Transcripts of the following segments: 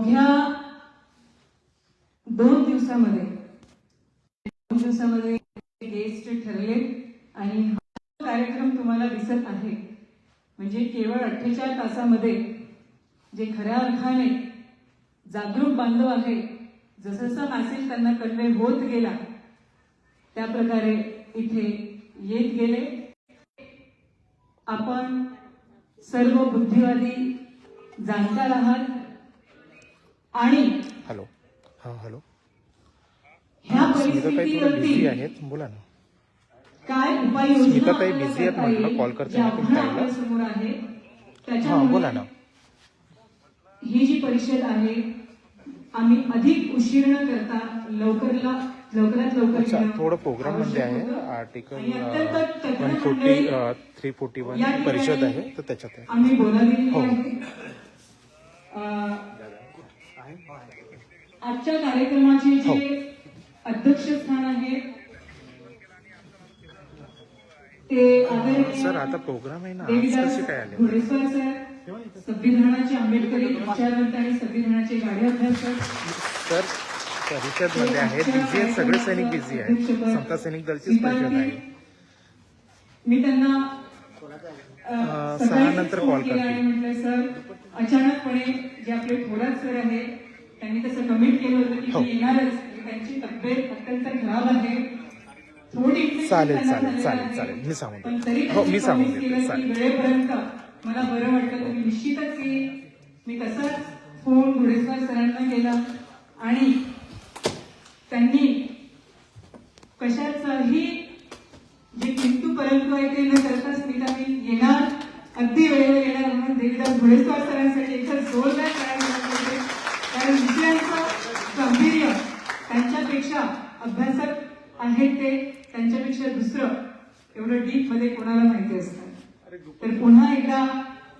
अवघ्या दोन दिवसामध्ये दोन दिवसामध्ये गेस्ट ठरले आणि हा कार्यक्रम तुम्हाला दिसत आहे. म्हणजे केवळ अठ्ठेचाळीस तासामध्ये जे खऱ्या अर्थाने जागरूक बांधव आहे जसजसा मॅसेज त्यांना कन्वे होत गेला त्या प्रकारे इथे येत गेले. आपण सर्व बुद्धिवादी जाणकार आहात. आणि हॅलो. हा हॅलो. ह्या बिझी परिस्थितीवरती आहेत. बोला ना. काय उपाययोजना स्मिताताई busy आहेत म्हटलं, call करते मी तुमच्या आपल्यासमोर आहे हा त्याच्यामुळे बोला ना. ही जी परिषद आहे आम्ही अधिक उशीर न करता लवकरला लवकरात लवकर अच्छा घेणं थोडं प्रोग्राममध्ये आवश्यक आहे होतं. आर्टिकल तज्ञ वन फोर्टी मंडळी थ्री फोर्टी वन या ठिकाणी परिषद आहे तर त्याच्यात आहे. आम्ही बोलावलेली हो. आहे. अं, आजच्या कार्यक्रमाचे हो. जे अध्यक्षस्थान आहे ते सर आता प्रोग्राम आहे ना. आज काय आले? घोडेस्वार सर संविधानाचे आंबेडकरी विचारवंत आणि संविधानाचे गाडे अभ्यासक सर परिषदमध्ये आहेत बिझी आहेत सगळे सैनिक बिझी आहेत. समता सैनिक दलचीच परिषद आहे. मी त्यांना सहा नंतर केला करते. सर अचानकपणे जे आपले थोरात सर आहे त्यांनी तसं कमिट केलं होतं की हो. मी येणारच त्यांची तब्येत अत्यंत खराब आहे थोडी चालेल, चालेल, चालेल. चालेल. मी सांगून पण देतो. तरी हो, मी सांगून देतो. केलं की चालेल. वेळेपर्यंत मला बरं वाटलं तर मी निश्चितच येईल मी तसाच फोन घोडेस्वार सरांना केला आणि त्यांनी कशाचंही जे किंतु परंतु आहे ते न करता स्मिता मी येणार अगदी वेळेवर येणार म्हणून देवीदास घोडेस्वार सरांसाठी एकदा जोरदार करायला कारण विषयांचं गांभीर्य त्यांच्यापेक्षा अभ्यासक आहेत ते त्यांच्यापेक्षा दुसरं एवढं डीपमध्ये कोणाला माहिती असतं. तर पुन्हा एकदा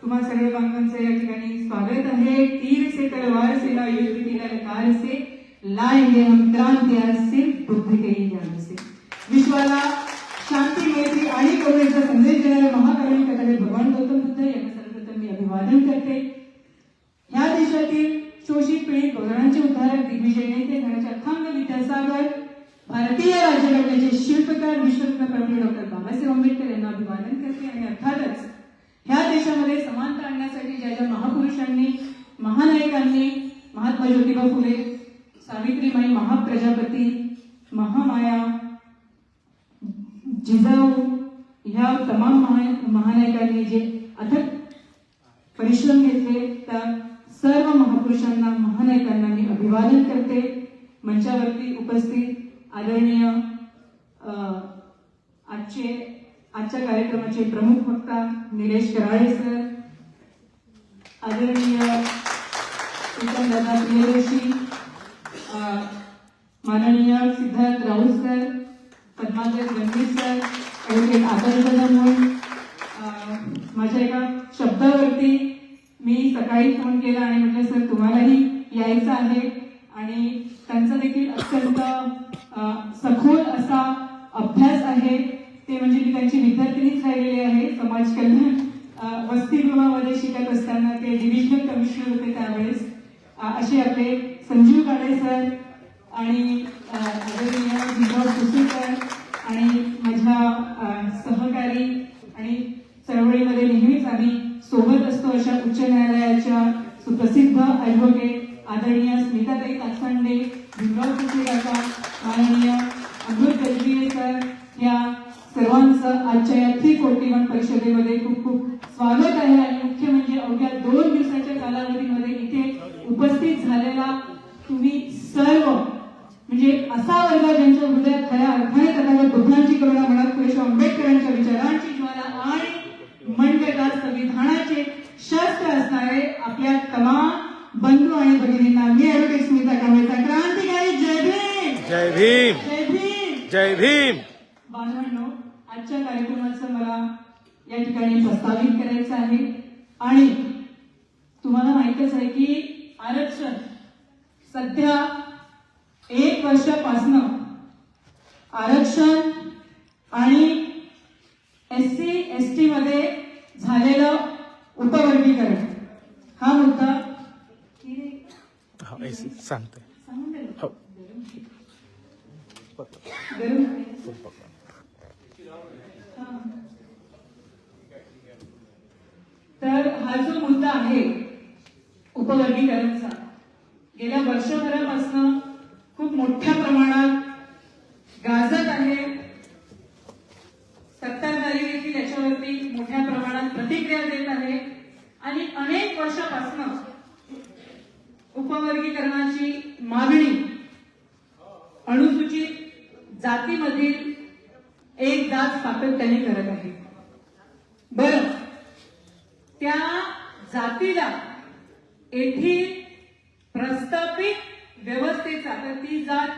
तुम्हा सर्व बांधवांचं या ठिकाणी स्वागत आहे. तीर से तलवार से ना युद्ध की ललकार से लाएंगे हम क्रांति आज से बुद्ध के ही ज्ञान से. विश्वाला शांती मैत्री आणि करुणेचा संदेश देणारे महाकारुणिक कथाडे भगवान गौतम बुद्ध यांना सर्वप्रथम मी अभिवादन करते. ह्या देशातील शोषित पीडित गौरवांचे उद्धारक दिग्विजय नेते घराच्या अथांग विद्यासागर भारतीय राज्यघटनेचे शिल्पकार विश्वरत्न प्रमुख डॉक्टर बाबासाहेब आंबेडकर यांना अभिवादन करते आणि अर्थातच ह्या देशामध्ये समानता आणण्यासाठी ज्या ज्या महापुरुषांनी महानायकांनी महात्मा ज्योतिबा फुले सावित्रीबाई महाप्रजापती महामाया जिजाऊ ह्या तमाम महानायकांनी जे अथक परिश्रम घेतले त्या सर्व महापुरुषांना महानायकांना मी अभिवादन करते. मंचावरती उपस्थित आदरणीय आजचे आजच्या कार्यक्रमाचे प्रमुख वक्ता निलेश कराळे सर आदरणीय दादा प्रियदर्शी माननीय Siddharth Raut sir Padmakar Ganesh sir advocate आदर्श म्हणून माझ्या एका शब्दावरती मी सकाळी फोन केला आणि म्हटलं सर तुम्हालाही यायचं आहे. आणि त्यांचा देखील अत्यंत सखोल असा अभ्यास आहे. ते म्हणजे मी त्यांची विद्यार्थिनीच राहिलेली आहे. समाज कल्याण वस्तीगृहामध्ये वसतिगृहामध्ये शिकत असताना ते डिव्हिजनल कमिशनर होते त्यावेळेस. असे आपले संजीव काळे सर आणि आदरणीय विभाग आणि माझ्या अ, सहकारी आणि चळवळीमध्ये नेहमीच आम्ही सोबत असतो अशा उच्च न्यायालयाच्या सुप्रसिद्ध ॲडव्होकेट आदरणीय स्मिताताई कातखंडे भीमराव कुसे काका माननीय अमृत गजबीये सर या सर्वांचं आजच्या या थ्री फोर्टी वन परिषदेमध्ये खूप खूप स्वागत आहे आणि मुख्य म्हणजे अवघ्या दोन दिवसाच्या कालावधीमध्ये इथे उपस्थित झालेला तुम्ही सर्व म्हणजे असा वर्ग ज्यांच्या हृदयात खऱ्या अर्थाने तथागत बुद्धांची करुणा मनात पुरेशा आंबेडकरांच्या विचारांची ज्वाला आणि मंडळात संविधानाचे शस्त्र असणारे आपल्या तमाम बंधू आणि भगिनींना मी ॲडव्होकेट स्मिता कांबळेचा क्रांतिकारी जय भीम! जय भीम! जय भीम! जय भीम! बांधवांनो आजच्या कार्यक्रमाचं मला या ठिकाणी प्रस्तावित करायचं आहे. आणि तुम्हाला माहितच आहे की आरक्षण सध्या एक वर्षापासनं आरक्षण आणि एस सी एस टी मध्ये झालेलं उपवर्गीकरण हा मुद्दा ऐसी सांगते. हो. हा. तर हा जो मुद्दा आहे उपवर्गीकरणचा गेल्या वर्षभरापासून खूप मोठ्या प्रमाणात गाजत आहे सत्ताधारी देखील याच्यावरती मोठ्या प्रमाणात प्रतिक्रिया देत आहे अनेक वर्षापासून उपवर्गीकरणाची मागणी अनुसूचित जातीमधील एक जात सातत्याने करत आहे. बर त्या जातीला येथील प्रस्थापित व्यवस्थेचा तर ती जात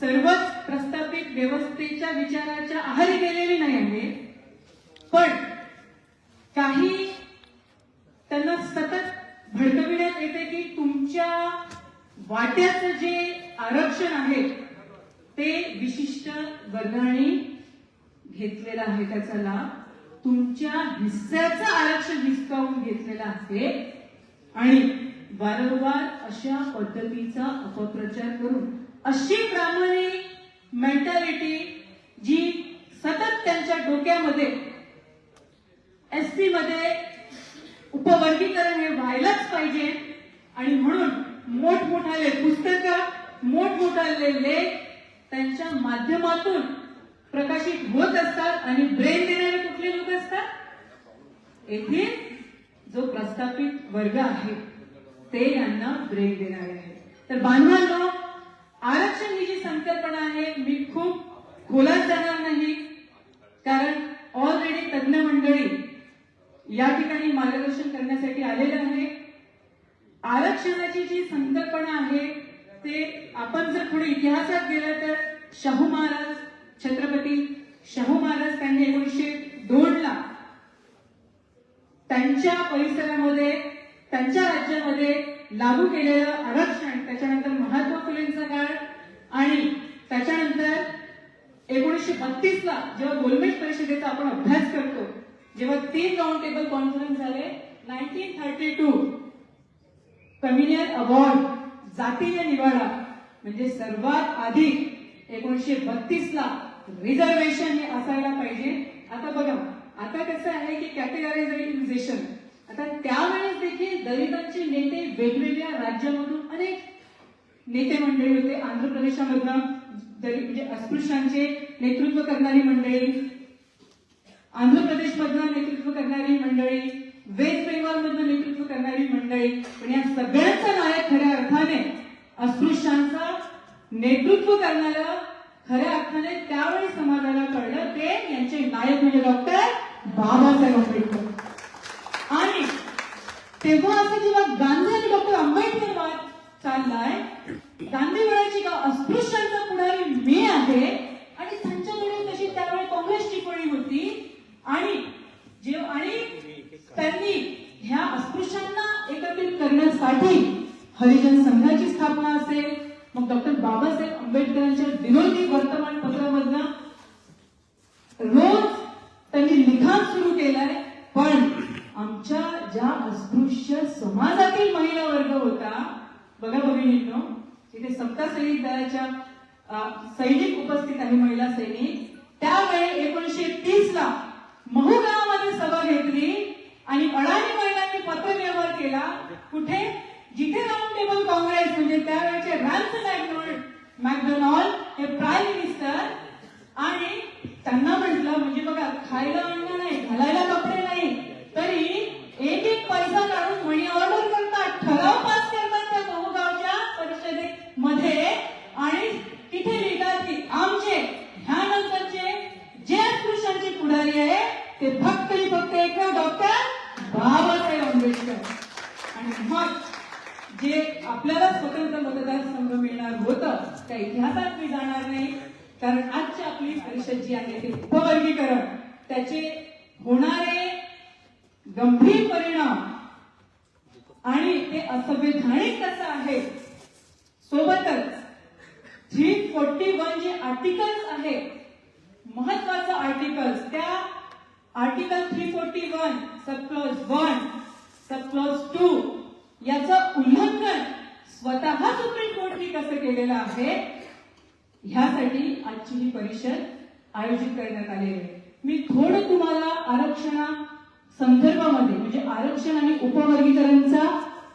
सर्वच प्रस्थापित व्यवस्थेच्या विचाराच्या आहारी गेलेली नाही आहे. पण काही तुम्हाला सतत भडकविण्यात येते की तुमच्या वाट्याचं जे आरक्षण आहे ते विशिष्ट वर्गाने घेतलेलं आहे त्याचा लाभ. तुमच्या हिस्स्याचं आरक्षण हिसकावून घेतलेलं आहे आणि वारंवार अशा पद्धतीचा अपप्रचार करून अशी प्रामाणिक मेंटॅलिटी जी सतत त्यांच्या डोक्यामध्ये एस सी मध्ये उपवर्गीकरण हे व्हायलाच पाहिजे. आणि म्हणून मोठमोठाले पुस्तकं मोठमोठाले लेख त्यांच्या माध्यमातून प्रकाशित होत असतात आणि ब्रेन देणारे कुठले लोक असतात? येथे जो प्रस्थापित वर्ग आहे ते यांना ब्रेन देणारे आहे तर बांधवांनो आरक्षण ही जी संकल्पना आहे मी खूप खोलात जाणार नाही. कारण ऑलरेडी तज्ज्ञ मंडळी या ठिकाणी मार्गदर्शन करण्यासाठी आलेलं आहे. आरक्षणाची जी संकल्पना आहे ते आपण जर थोडे इतिहासात गेलं तर शाहू महाराज छत्रपती शाहू महाराज त्यांनी एकोणीसशे दोन ला त्यांच्या परिसरामध्ये त्यांच्या राज्यामध्ये लागू केलेलं आरक्षण त्याच्यानंतर महात्मा फुलेंचा काळ आणि त्याच्यानंतर एकोणीसशे बत्तीस ला जेव्हा गोलमेज परिषदेचा आपण अभ्यास करतो जेव्हा तीन राऊंड टेबल कॉन्फरन्स झाले nineteen thirty two communal award जातीय निवाडा म्हणजे सर्वात आधी एकोणीसशे बत्तीस ला रिझर्वेशन हे असायला पाहिजे. आता बघा आता कसं आहे की कॅटेगरायझेशन आता त्यावेळेस देखील दलितांचे नेते वेगवेगळ्या राज्यामधून अनेक नेते मंडळी होते. आंध्र प्रदेशामधनं म्हणजे अस्पृश्यांचे नेतृत्व करणारी मंडळी आंध्र प्रदेशमधनं नेतृत्व करणारी मंडळी वेस्ट बेंगॉलमधनं नेतृत्व करणारी मंडळी पण या सगळ्यांचा नायक खऱ्या अर्थाने अस्पृश्यांचा नेतृत्व करणारं खऱ्या अर्थाने त्यावेळी समाजाला कळलं ते यांचे नायक म्हणजे डॉक्टर बाबासाहेब आंबेडकर. आणि तेव्हा असं clause one sub clause two याचं उल्लंघन स्वतः सुप्रीम कोर्टने कसं केलेलं आहे? ह्यासाठी आजची ही परिषद आयोजित करण्यात आलेली आहे. मी थोडं तुम्हाला आरक्षणा संदर्भामध्ये म्हणजे आरक्षण आणि उपवर्गीकरणचा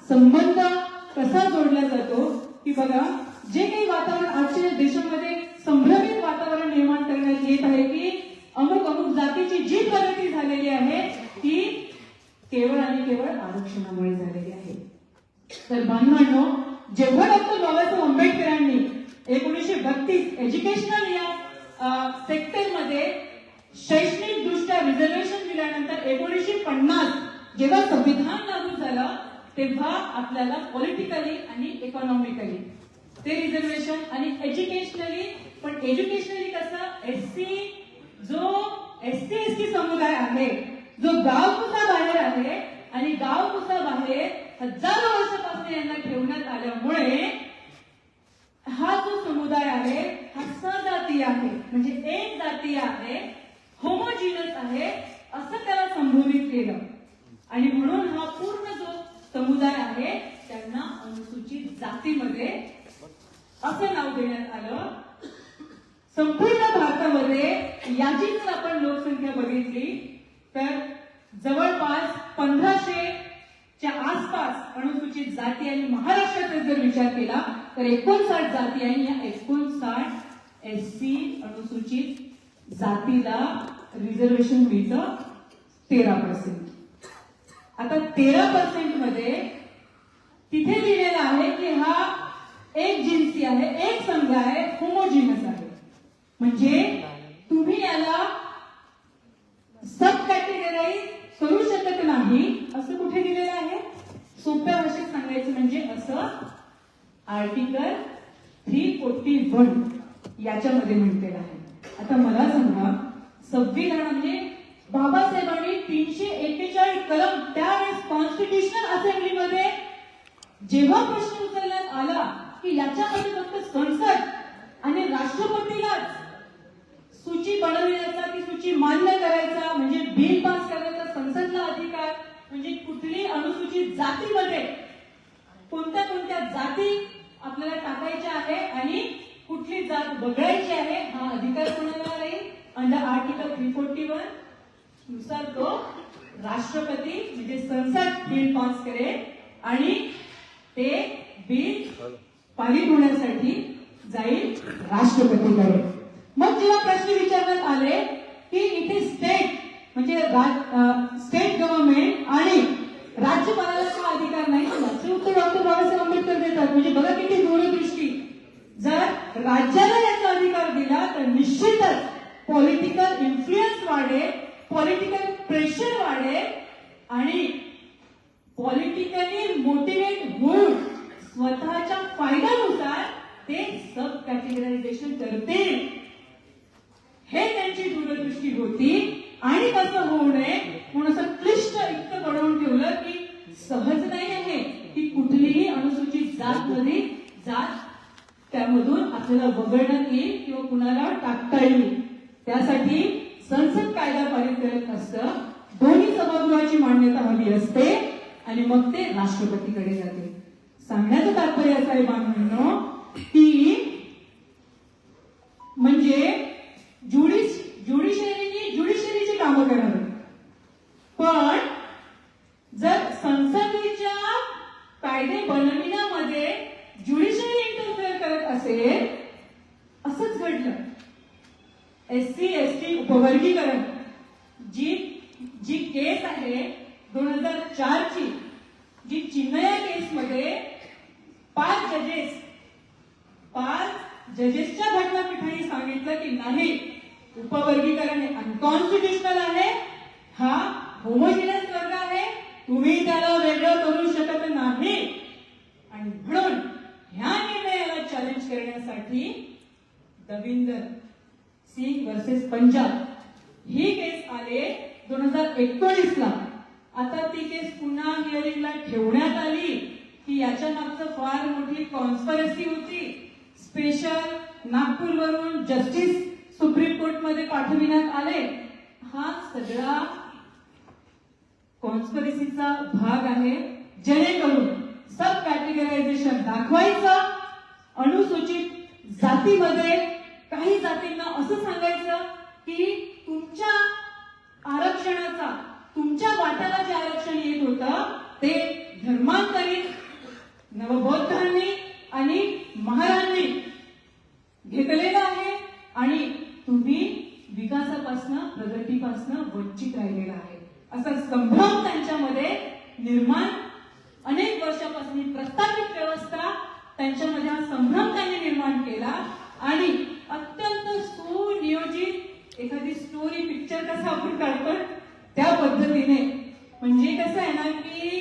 संबंध कसा जोडला जातो की बघा जे काही वातावरण आजच्या देशामध्ये संभ्रमित वातावरण निर्माण करण्यात येत आहे की अमुक अमुक जातीची जी प्रगती झालेली आहे ती केवळ आणि केवळ आरक्षणामुळे झालेली आहे. तर बांधवांनो जेव्हा डॉक्टर बाबासाहेब आंबेडकरांनी एकोणीसशे बत्तीस एज्युकेशनल या सेक्टरमध्ये शैक्षणिक दृष्ट्या रिझर्वेशन दिल्यानंतर एकोणीसशे पन्नास जेव्हा संविधान लागू झालं तेव्हा आपल्याला पॉलिटिकली आणि इकॉनॉमिकली ते रिझर्वेशन आणि एज्युकेशनली पण एज्युकेशनली कसं एस सी जो एस सी एस टी समुदाय आहे जो गाव बाहेर आहे आणि गाव बाहेर हजारो वर्षापासून यांना ठेवण्यात आल्यामुळे हा जो समुदाय आहे हा सजातीय आहे म्हणजे एक जातीय आहे होमोजिनस आहे असं त्याला संबोधित केलं. आणि म्हणून हा पूर्ण जो समुदाय आहे त्यांना अनुसूचित जातीमध्ये असं नाव देण्यात आलं. संपूर्ण भारतामध्ये याची जर आपण लोकसंख्या बघितली तर जवळपास पंधराशे च्या आसपास अनुसूचित जाती आणि महाराष्ट्राचा जर विचार केला तर एकोणसाठ जाती आणि या एकोणसाठ एस सी अनुसूचित जातीला रिझर्वेशन मिळतं तेरा पर्सेंट आता तेरा पर्सेंटमध्ये तिथे लिहिलेलं आहे की हा एक जिन्सी आहे एक संघ आहे होमोजिनस आहे. म्हणजे तुम्ही याला सब कॅटेगराईज करू शकत नाही असं कुठे दिलेलं आहे सोप्या भाषेत सांगायचं म्हणजे असं आर्टिकल थ्री फोर्टी वन याच्यामध्ये म्हटलेलं आहे. आता मला सांगा संविधानाने म्हणजे बाबासाहेबांनी तीनशे एक्केचाळीस कलम त्यावेळेस कॉन्स्टिट्युशनल असेंब्लीमध्ये जेव्हा प्रश्न उचलण्यात आला की याच्यामध्ये फक्त संसद आणि राष्ट्रपतीलाच सूची बनवण्याचा ती सूची मान्य करायचा म्हणजे बिल पास करायचा संसदला अधिकार म्हणजे कुठली अनुसूचित जातीमध्ये कोणत्या कोणत्या जाती आपल्याला टाकायच्या आहे आणि कुठली जात वगळायची आहे हा अधिकार कोणाला राहील? अंडर आर्टिकल थ्री फोर्टी वननुसार तो राष्ट्रपती म्हणजे संसद बिल पास करेल आणि ते बिल पारित होण्यासाठी जाईल राष्ट्रपतीकडे. मग जेव्हा प्रश्न विचारण्यात आले की इथे स्टेट म्हणजे स्टेट गव्हर्नमेंट आणि राज्यपालाला का अधिकार नाही याचे उत्तर डॉक्टर बाबासाहेब उत्तर देतात. म्हणजे बघा किती दूरदृष्टी. जर राज्याला याचा अधिकार दिला तर निश्चितच पॉलिटिकल इन्फ्लुएन्स वाढेल पॉलिटिकल प्रेशर वाढेल आणि पॉलिटिकली मोटिवेट होऊन स्वतःच्या फायद्यानुसार ते सब कॅटेगरायझेशन करते हे त्यांची दूरदृष्टी होती. आणि कसं होऊ नये? म्हणून असं क्लिष्ट इतकं बनवून ठेवलं की सहज नाही आहे. की कुठलीही अनुसूचित जात मध्ये जात त्यामधून आपल्याला वगळण्यात येईल किंवा कुणाला टाकता येईल. त्यासाठी संसद कायदा पारित करत असतं. दोन्ही सभागृहाची मान्यता हवी असते आणि मग ते राष्ट्रपतीकडे जाते. सांगण्याचं तात्पर्य असं आहे बांधवांनो की म्हणजे ज्युडिश ज्युडिशरीनी ज्युडिशरीची कामं करावी पण जर संसदेच्या कायदे बनविण्यामध्ये ज्युडिशरी इंटरफेअर करत असेल असंच घडलं एस सी एस टी उपवर्गीकरण जी जी केस आहे दोन हजार चारची जी चिन्मया केसमध्ये पाच जजेस पाच जजेसच्या घटनापीठाने सांगितलं की नाही उपवर्गीकरण हे अनकॉन्स्टिट्युशनल आहे हा होमोजिनस वर्ग आहे तुम्ही त्याला वेगळं करू शकत नाही आणि म्हणून ह्या निर्णयाला चॅलेंज करण्यासाठी दविंदर सिंग वर्सेस पंजाब. ही केस आले दोन हजार एकोणीस ला आता ती केस पुन्हा हिअरिंगला ठेवण्यात आली. की याच्या मागचं फार मोठी कॉन्स्परसी होती. स्पेशल नागपूरवरून जस्टिस सुप्रीम कोर्टमध्ये पाठविण्यात आले. हा सगळा कॉन्स्परसीचा भाग आहे. जेणेकरून सब कॅटेगरायझेशन दाखवायचं अनुसूचित जातीमध्ये काही जातींना असं सांगायचं की तुमच्या आरक्षणाचा तुमच्या वाट्याला जे आरक्षण येत होतं ते धर्मांतरित नवबौद्धांनी आणि महारांनी घेतलेलं आहे आणि तुम्ही विकासापासनं प्रगतीपासनं वंचित राहिलेला आहे. असा संभ्रम त्यांच्यामध्ये निर्माण अनेक वर्षापासून ही प्रस्थापित व्यवस्था त्यांच्यामध्ये हा संभ्रम त्यांनी निर्माण केला आणि अत्यंत सुनियोजित एखादी स्टोरी पिक्चर कसा आपण काढतो त्या पद्धतीने. म्हणजे कसं आहे ना की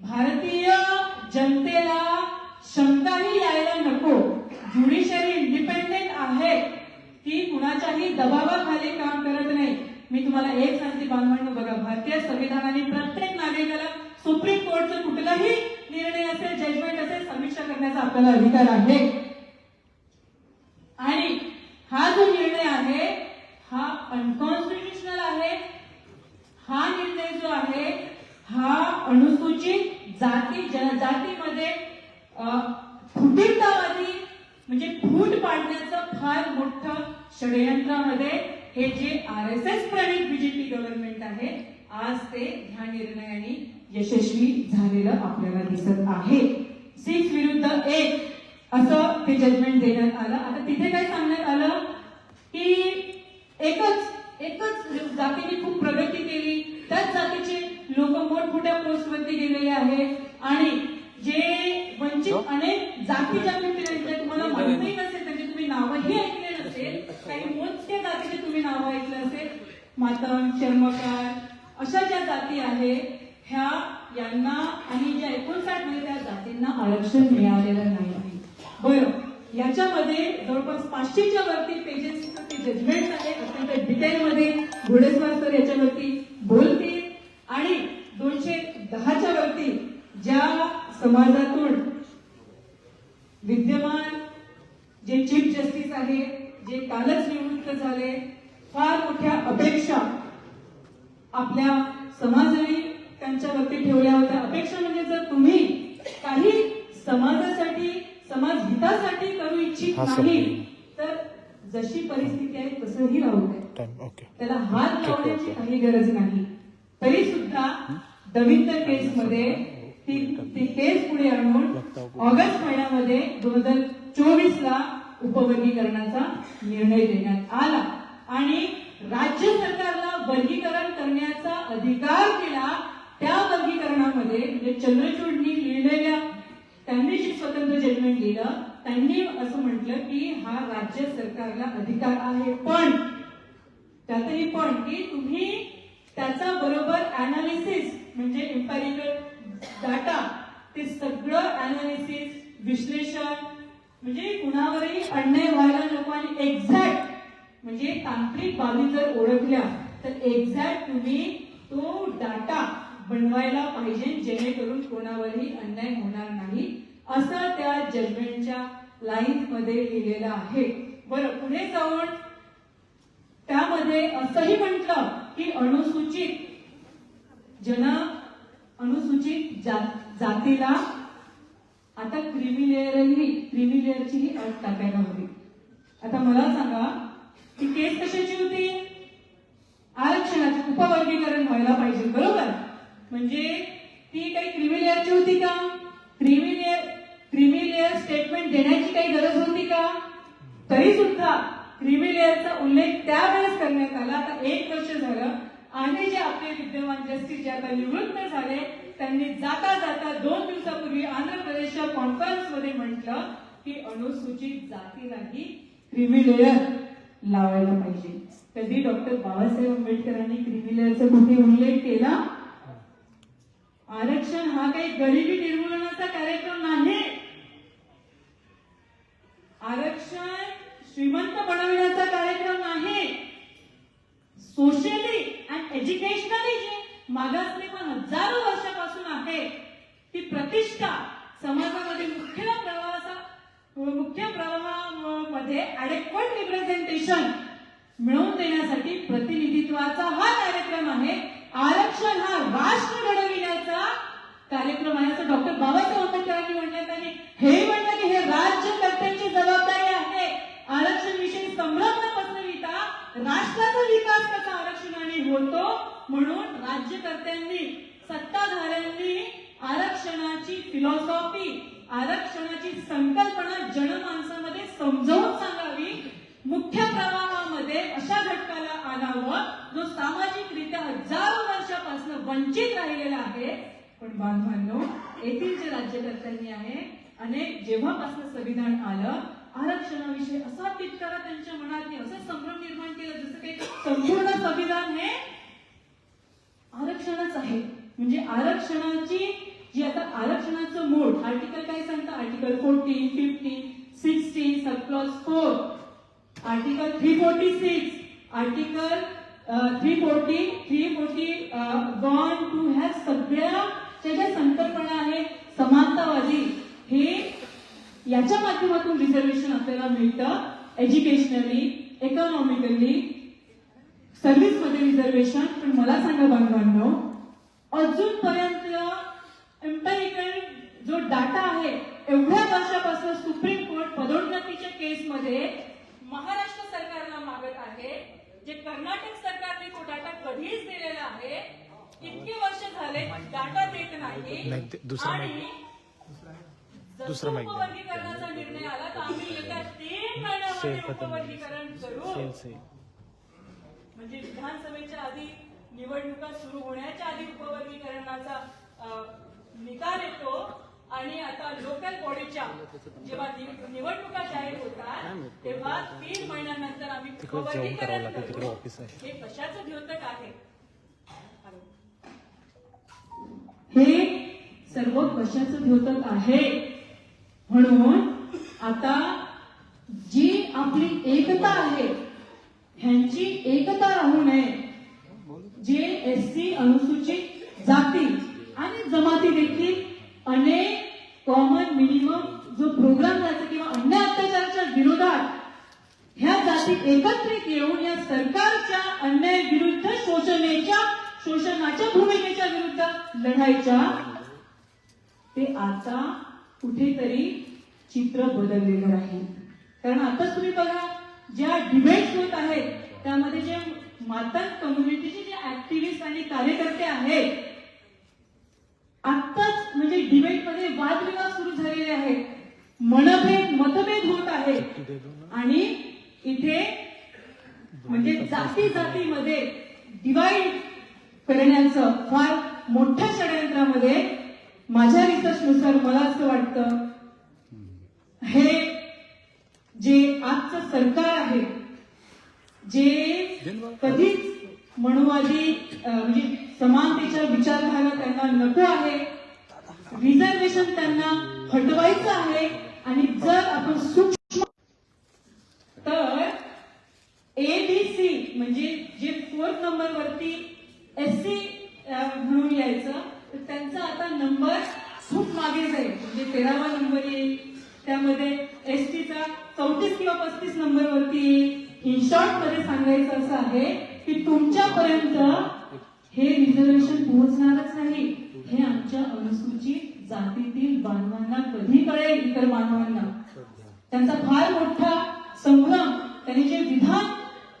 भारतीय जनतेला शंकाही यायला नको. ज्युडिशरी इंडिपेंडेंट आहे. ती कुणाच्याही दबावाखाली काम करत नाही. मी तुम्हाला एक सांगते बांधवांनो बघा भारतीय संविधानाने प्रत्येक नागरिकाला सुप्रीम कोर्टचं कुठलाही निर्णय असेल जजमेंट असेल समीक्षा करण्याचा आपल्याला अधिकार आहे. हा जो निर्णय आहे हा अनकॉन्स्टिट्युशनल आहे हा निर्णय जो आहे हा अनुसूचित जाती जनजातीमध्ये अ, म्हणजे फूट पाडण्याचं फार मोठं षडयंत्रामध्ये हे जे आर एस एस प्रणित बीजेपी गव्हर्नमेंट आहे आज ते ह्या निर्णयाने यशस्वी झालेलं आपल्याला दिसत आहे. सिक्स विरुद्ध एक असं ते जजमेंट देण्यात आलं. आता तिथे काय सांगण्यात आलं की एकच एकच जातीने खूप प्रगती केली. त्याच जातीचे लोक मोठमोठ्या पोस्टवरती गेलेले आहे. आणि जे वंचित अनेक जाती ज्या भेटलेल्या तुम्हाला माहिती नसेल त्याचे तुम्ही नावही ऐकले नसेल काही मोजक्या जातीचे तुम्ही नाव ऐकलं असेल. मातंग चर्मकार अशा ज्या जाती आहे ह्या यांना आणि ज्या एकोणसाठमध्ये त्या जातींना आरक्षण मिळालेलं नाही. बरं याच्यामध्ये जवळपास पाचशेच्या वरती पेजेस ते जजमेंट आहे अत्यंत डिटेलमध्ये घोडेस्वार सर याच्यावरती बोलतील. आणि दोनशे दहाच्या वरती ज्या समाजातून विद्यमान जे चीफ जस्टिस आहे जे कालच निवृत्त झाले फार मोठ्या अपेक्षा आपल्या समाजाने त्यांच्यावरती ठेवल्या होत्या. अपेक्षा म्हणजे जर तुम्ही काही समाजात समाज हितासाठी करू इच्छित. नाही तर जशी परिस्थिती आहे तसंही राहू दे. टाइम ओके त्याला हात लावण्याची काही गरज नाही. तरी सुद्धा दविंतर केस मध्ये ती ती केस पुढे आणून ऑगस्ट महिन्यामध्ये दोन हजार चोवीस ला उपवर्गीकरणाचा निर्णय देण्यात आला. आणि राज्य सरकारला वर्गीकरण करण्याचा अधिकार दिला त्या वर्गीकरणामध्ये म्हणजे चंद्रचूडनी लिहिलेल्या त्यांनी जे स्वतंत्र जजमेंट लिहिलं त्यांनी असं म्हटलं की हा राज्य सरकारला अधिकार आहे. पण त्यातही पण की तुम्ही त्याचा बरोबर अनालिसिस म्हणजे इम्पॅरिकल डाटा ते सगळं अनालिसिस विश्लेषण म्हणजे कुणावरही अन्याय व्हायला नको आणि एक्झॅक्ट म्हणजे तांत्रिक बाबी जर ओळखल्या तर एक्झॅक्ट तुम्ही तो डाटा बनवायला पाहिजे जेणेकरून कोणावरही अन्याय होणार नाही असं त्या जजमेंटच्या लाईन मध्ये लिहिलेलं आहे. बरं पुढे जाऊन त्यामध्ये असंही म्हटलं की अनुसूचित जन अनुसूचित जा- जातीला आता क्रिमिलेअरही क्रिमिलेअरचीही अट टाकायला हवी. आता मला सांगा ती केस कशाची होती? आरक्षणाचे उपवर्गीकरण व्हायला पाहिजे बरोबर? म्हणजे ती काही क्रिमी लेअरची होती का? Creamy layer creamy layer statement देण्याची काही गरज होती का? तरी सुद्धा क्रिमी लेअरचा उल्लेख त्यावेळेस करण्यात आला. आता एक वर्ष झालं. आणि जे आपले विद्यमान जस्टिस जे आता निवृत्त झाले त्यांनी जाता जाता दोन दिवसापूर्वी आंध्र प्रदेशच्या कॉन्फरन्समध्ये म्हटलं की अनुसूचित जातीलाही क्रिमी लेअर लावायला पाहिजे. कधी डॉक्टर बाबासाहेब आंबेडकरांनी क्रिमी लेअरचा कुठे उल्लेख केला? आरक्षण हा काही गरिबी निर्मूलनाचा कार्यक्रम नाही. आरक्षण श्रीमंत बनविण्याचा कार्यक्रम नाही. सोशली अँड एज्युकेशनली जे मागासलेपण हजारो वर्षापासून आहे ती प्रतिष्ठा समाजामध्ये मुख्य प्रवाहाचा मुख्य प्रवाहामध्ये अडेक्वट रिप्रेझेंटेशन मिळवून देण्यासाठी प्रतिनिधित्वाचा हा कार्यक्रम आहे. आरक्षण हा राष्ट्र घडविण्याचा कार्यक्रम आहे. असं डॉक्टर बाबासाहेब आंबेडकरांनी म्हणण्यात आहे. हे म्हणलं की हे राज्यकर्त्यांची जबाबदारी आहे. आरक्षण विषयी संभ्रम पसरविता राष्ट्राचा विकास कसा आरक्षणाने होतो म्हणून राज्यकर्त्यांनी सत्ताधाऱ्यांनी आरक्षणाची फिलॉसॉफी आरक्षणाची संकल्पना जनमानसामध्ये समजवून राहिलेला आहे. पण बांधवांनो येथील जे राज्यकर्त्यांनी आहे. अनेक जेव्हापासून संविधान आलं आरक्षणाविषयी असा तितकारा त्यांच्या मनात नाही, असं संभ्रम निर्माण केलं जसं काही संपूर्ण संविधान हे आरक्षणच आहे. म्हणजे आरक्षणाची जी आता आरक्षणाचं मूळ आर्टिकल काय सांगतं? Article fourteen fifteen sixteen sub clause four. Article three forty six. Article three forty three forty one two ह्या सगळ्याच्या ज्या ज्या संकल्पना आहेत समानतावादी हे याच्या माध्यमातून रिझर्वेशन आपल्याला मिळतं. एज्युकेशनली इकॉनॉमिकली सर्व्हिसमध्ये रिझर्वेशन पण मला सांगा बांधवांनो अजूनपर्यंत एम्पेरिकल जो डाटा आहे एवढ्या वर्षापासून सुप्रीम कोर्ट पदोन्नतीच्या केसमध्ये महाराष्ट्र सरकारला मागत आहे. जे कर्नाटक सरकारने तो डाटा कधीच दिलेला आहे इतके वर्ष झाले डाटा देत नाही. आणि दुसरं. उपवर्गीकरणाचा निर्णय आला तर आम्ही येत्या तीन महिन्यामध्ये. उपवर्गीकरण करू. म्हणजे विधानसभेच्या आधी निवडणुका सुरू होण्याच्या आधी उपवर्गीकरणाचा निकाल येतो. आणि आता लोकल बॉडीच्या जेव्हा निवडणुका जाहीर होतात तेव्हा तीन महिन्यानंतर आम्ही तिकडे जाऊन करावं लागेल, तिकडे. ऑफिस आहे. हे कशाचं द्योतक आहे हे सर्व कशाचं द्योतक आहे म्हणून आता जी आपली एकता आहे ह्यांची एकता राहू नये जे एस सी अनुसूचित जाती आणि जमाती देखील अनेक कॉमन मिनिमम जो प्रोग्राम अशी एकत्रित येऊन या सरकारच्या अन्याय विरुद्ध शोषणेच्या शोषणाच्या भूमिकेच्या विरुद्ध लढायच्या ते आता कुठेतरी चित्र बदललेलं राहील. कारण आता तुम्ही बघा ज्या डिबेट्स होत आहेत त्यामध्ये जे मातंग कम्युनिटीचे जे ऍक्टिव्हिस्ट आणि कार्यकर्ते आहेत आत्ताच म्हणजे डिबेटमध्ये वादविवाद सुरू झालेले आहेत. मनभेद मतभेद होत आहेत. आणि इथे म्हणजे जाती जातीमध्ये डिवाइड करण्याचं फार मोठ्या षडयंत्रामध्ये माझ्या रिसर्चनुसार मला असं वाटतं. हे जे आजचं सरकार आहे जे कधीच मनुवादी म्हणजे समानतेच्या विचारधारा त्यांना नको आहे रिझर्वेशन त्यांना हटवायचं आहे आणि जर आपण सूक्ष्म तर ए डी सी म्हणजे जे फोर्थ नंबर वरती एस सी म्हणून यायचं तर त्यांचा आता नंबर खूप मागे जाईल. म्हणजे तेरावा नंबर येईल. त्यामध्ये एस टीचा चौतीस किंवा पस्तीस नंबर वरती येईल इन शॉर्टमध्ये सांगायचं असं आहे की तुमच्यापर्यंत हे रिझर्वेशन पोहोचणारच नाही. हे आमच्या अनुसूचित जातीतील बांधवांना कधी कळेल इतर बांधवांना. त्यांचा फार मोठा संभ्रम त्यांनी जे विधान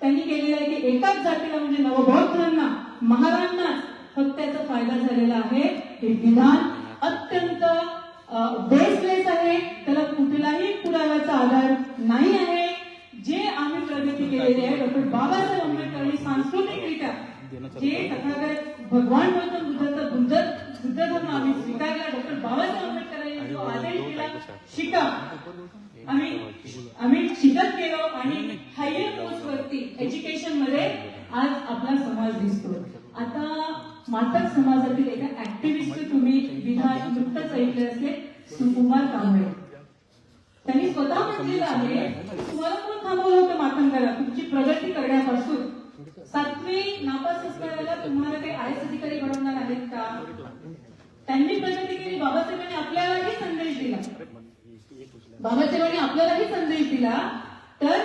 त्यांनी केलेलं आहे की एकाच जातीला म्हणजे नवबौद्धांना महाराजांनाच फक्त त्याचा फायदा झालेला आहे. हे विधान अत्यंत बेसलेस आहे. त्याला कुठलाही पुराव्याचा आधार नाही आहे. जे आम्ही प्रगती केलेली आहे डॉक्टर बाबासाहेब आंबेडकरांनी सांस्कृतिकरित्या जे तथागत भगवान गौतम बुद्धाचा बुद्ध बुद्ध धर्म आम्ही स्वीकारला डॉक्टर बाबासाहेब आंबेडकरांनी जो आदेश दिला शिका. आम्ही आम्ही शिकत गेलो आणि हायर पोस्ट वरती एज्युकेशनमध्ये आज आपला समाज दिसतो. आता मातक समाजातील एका ऍक्टिव्हिस्ट तुम्ही विधान नुकतंच ऐकले असेल सुकुमार कांबळे. त्यांनी स्वतः म्हटलेलं आहे तुम्हाला कोण थांबवलं होतं करा तुमची प्रगती करण्यापासून. सातवी नापास असणाऱ्याला तुम्हाला काही आय एस अधिकारी बनवणार आहेत का? त्यांनी प्रगती केली बाबासाहेबांनी आपल्यालाही संदेश दिला. बाबासाहेबांनी आपल्यालाही संदेश दिला तर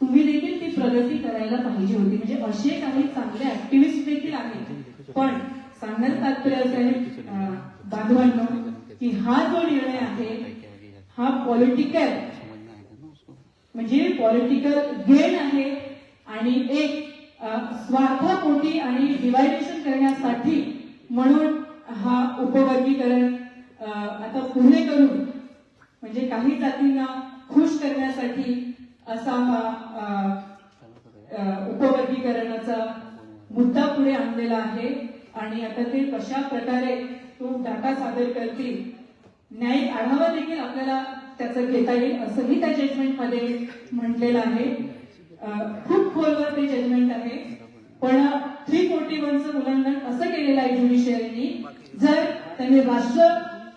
तुम्ही देखील ती प्रगती करायला पाहिजे होती. म्हणजे असे काही चांगले ऍक्टिव्हिस्ट देखील आहेत. पण सांगण्यात तात्पर्य असं आहे बांधवांनो की हा जो निर्णय आहे हा पॉलिटिकल म्हणजे पॉलिटिकल गेन आहे आणि एक स्वार्थापोटी आणि डिवायडेशन करण्यासाठी म्हणून हा उपवर्गीकरण आता पुढे करून म्हणजे काही जातींना खुश करण्यासाठी असा हा उपवर्गीकरणाचा मुद्दा पुढे आणलेला आहे. आणि आता ते कशा प्रकारे तो डाटा सादर करतील न्यायिक आढावा देखील आपल्याला त्याचं घेता येईल असंही त्या जजमेंटमध्ये म्हटलेलं आहे. खूप खोलवर ते जजमेंट आहे. पण थ्री फोर्टी वनचं उल्लंघन असं केलेलं आहे ज्युडिशियरीनी जर त्यांनी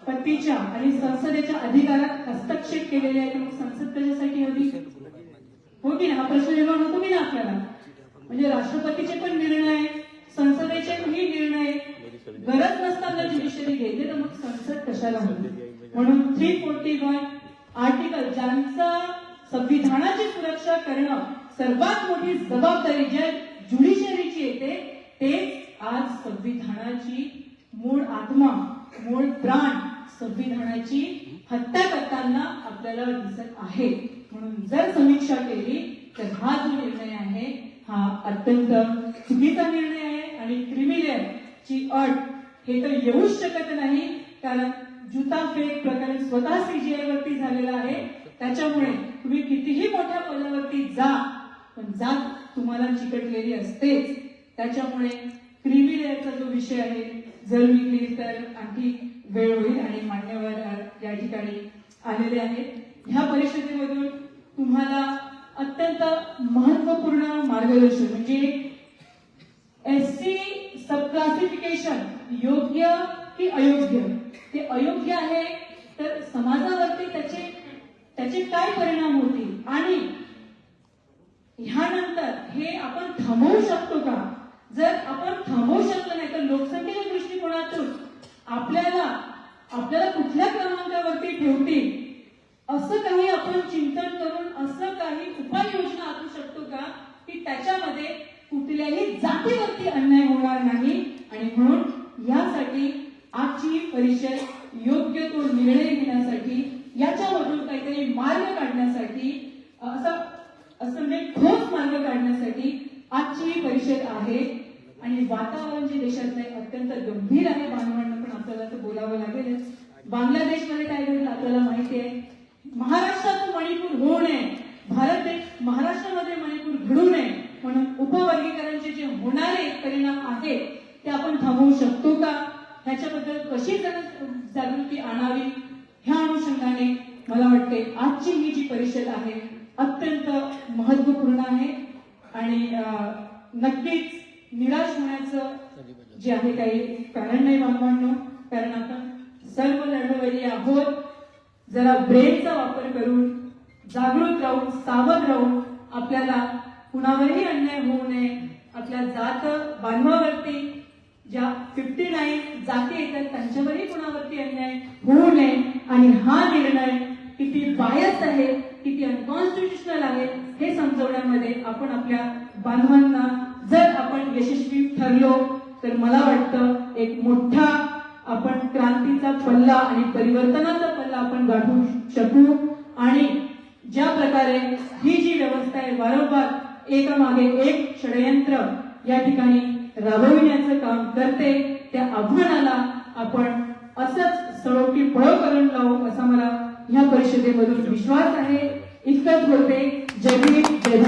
पतीच्या आणि संसदेच्या अधिकारात हस्तक्षेप केलेले आहे मग संसद कशासाठी हवी? हो की ना हा प्रश्न निर्माण होतो की ना आपल्याला? म्हणजे राष्ट्रपतीचे पण निर्णय संसदेचे ही निर्णय गरज नसताना ज्युडिशरी घेते तर मग संसद कशाला होते म्हणून थ्री फोर्टी वन आर्टिकल ज्यांचा संविधानाची सुरक्षा करणं सर्वात मोठी जबाबदारी ज्या ज्युडिशरीची येते तेच आज संविधानाची मूळ आत्मा मूळ प्राण संविधानाची हत्या करताना आपल्याला दिसत आहे. म्हणून जर समीक्षा केली तर हा जो निर्णय आहे हा अत्यंत चुकीचा निर्णय आहे आणि क्रिमिनल ची अट हे तर येऊच शकत नाही. कारण जुता फेक प्रकरण स्वतः सीजीआय वरती झालेला आहे. त्याच्यामुळे तुम्ही कितीही मोठ्या पदावरती जा पण जात तुम्हाला चिकटलेली असतेच. त्याच्यामुळे क्रिमिनलचा जो विषय आहे जर विकली तर आणखी वेळ होईल आणि मान्यवर या ठिकाणी आलेले आहेत. ह्या परिषदेमधून तुम्हाला अत्यंत महत्त्वपूर्ण मार्गदर्शन म्हणजे एस सी सब क्लासिफिकेशन योग्य की अयोग्य? ते अयोग्य आहे तर समाजावरती त्याचे त्याचे काय परिणाम होतील? आणि ह्यानंतर हे आपण थांबवू शकतो का? जर आपण थांबवू शकलो नाही तर लोकसंख्येच्या दृष्टिकोनातून आपल्याला आपल्याला कुठल्या क्रमांकावरती ठेवतील? असं काही आपण चिंतन करून असं काही उपाययोजना आखू शकतो का? की त्याच्यामध्ये कुठल्याही जातीवरती अन्याय होणार नाही आणि म्हणून यासाठी आजची परिषद योग्य तो निर्णय घेण्यासाठी याच्यामधून काहीतरी मार्ग काढण्यासाठी असं असं म्हणजे ठोस मार्ग काढण्यासाठी आजची ही परिषद आहे. आणि वातावरण जे देशातलं अत्यंत गंभीर आहे बांधवांना पण आपल्याला ते बोलावं लागेलच. बांगलादेशमध्ये काय घडलं आपल्याला माहिती आहे? महाराष्ट्रात मणिपूर होऊ नये. भारत देश महाराष्ट्रामध्ये मणिपूर घडू नये म्हणून उपवर्गीकरणचे जे होणारे परिणाम आहेत ते आपण थांबवू शकतो का? ह्याच्याबद्दल कशी जागृती आणावी? ह्या अनुषंगाने मला वाटते आजची ही जी परिषद आहे अत्यंत महत्त्वपूर्ण आहे. आणि अं, नक्कीच निराश होण्याचं जे आहे काही कारण नाही बांधवांनो कारण आपण सर्व लढवयी आहोत. जरा ब्रेनचा वापर करून जागृत राहून सावध राहून आपल्याला कुणावरही अन्याय होऊ नये. आपल्या जात बांधवावरती ज्या फिफ्टी नाईन जाती येतात त्यांच्यावरही कुणावरती अन्याय होऊ नये. आणि हा निर्णय किती बायस आहे किती अनकॉन्स्टिट्युशनल आहे हे समजवण्यामध्ये आपण आपल्या बांधवांना जर आपण यशस्वी ठरलो तर मला वाटतं एक मोठा आपण क्रांतीचा पल्ला आणि परिवर्तनाचा पल्ला आपण गाठू शकू. आणि ज्या प्रकारे ही जी व्यवस्था आहे वारंवार एकामागे एक षडयंत्र या ठिकाणी राबविण्याचं काम करते त्या आव्हानाला आपण असंच सळोपी पळ करून लावू असा मला ह्या परिषदेमधून विश्वास आहे. इतकंच बोलते. जय जय